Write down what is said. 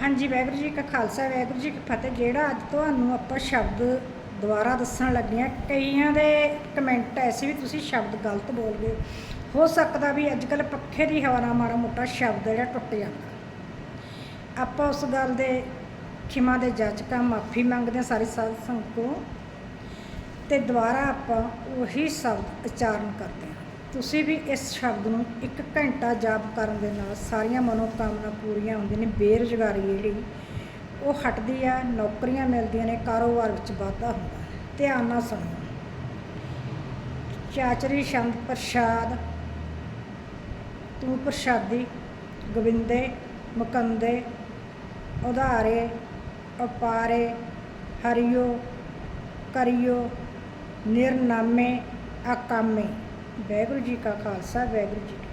ਹਾਂਜੀ, ਵਾਹਿਗੁਰੂ ਜੀ ਕਾ ਖਾਲਸਾ, ਵਾਹਿਗੁਰੂ ਜੀ ਕੀ ਫਤਿਹ। ਜਿਹੜਾ ਅੱਜ ਤੁਹਾਨੂੰ ਆਪਾਂ ਸ਼ਬਦ ਦੁਬਾਰਾ ਦੱਸਣ ਲੱਗੇ ਹਾਂ, ਕਈਆਂ ਦੇ ਕਮੈਂਟ ਐਸੇ ਵੀ ਤੁਸੀਂ ਸ਼ਬਦ ਗਲਤ ਬੋਲ ਗਏ ਹੋ ਸਕਦਾ ਵੀ ਅੱਜ ਕੱਲ ਪੱਖੇ ਦੀ ਹਵਾ ਨਾਲ ਮਾੜਾ ਮੋਟਾ ਸ਼ਬਦ ਜਿਹੜਾ ਟੁੱਟ ਜਾਂਦਾ। ਆਪਾਂ ਉਸ ਗੱਲ ਦੇ ਖਿਮਾ ਦੇ ਜਾਚਕਾਂ ਮਾਫੀ ਮੰਗਦੇ ਹਾਂ ਸਾਰੇ ਸਾਧ ਸੰਗਤ ਕੋਲੋਂ ਤੇ ਦੁਬਾਰਾ ਆਪਾਂ ਉਹੀ ਸ਼ਬਦ ਉਚਾਰਨ ਕਰਦੇ ਹਾਂ। ਤੁਸੀਂ ਵੀ ਇਸ ਸ਼ਬਦ ਨੂੰ ਇੱਕ ਘੰਟਾ ਜਾਪ ਕਰਨ ਦੇ ਨਾਲ ਸਾਰੀਆਂ ਮਨੋਕਾਮਨਾ ਪੂਰੀਆਂ ਹੁੰਦੀਆਂ ਨੇ, ਬੇਰੁਜ਼ਗਾਰੀ ਜਿਹੜੀ, ਉਹ ਹਟਦੀ ਆ, ਨੌਕਰੀਆਂ ਮਿਲਦੀਆਂ ਨੇ, ਕਾਰੋਬਾਰ ਵਿੱਚ ਵਾਧਾ ਹੁੰਦਾ ਧਿਆਨ ਨਾਲ ਸੁਣੋ। ਚਾਚਰੀ ਸ਼ੰਦ ਪ੍ਰਸ਼ਾਦ, ਤੂੰ ਪ੍ਰਸ਼ਾਦੀ, ਗੋਬਿੰਦੇ, ਮੁਕੰਦੇ, ਉਧਾਰੇ ਅਪਾਰੇ ਹਰਿਓ, ਕਰਿਓ, ਨਿਰਨਾਮੇ ਅਕਾਮੇ ਵਾਹਿਗੁਰੂ ਜੀ ਕਾ ਖਾਲਸਾ ਵਾਹਿਗੁਰੂ ਜੀ ਕੀ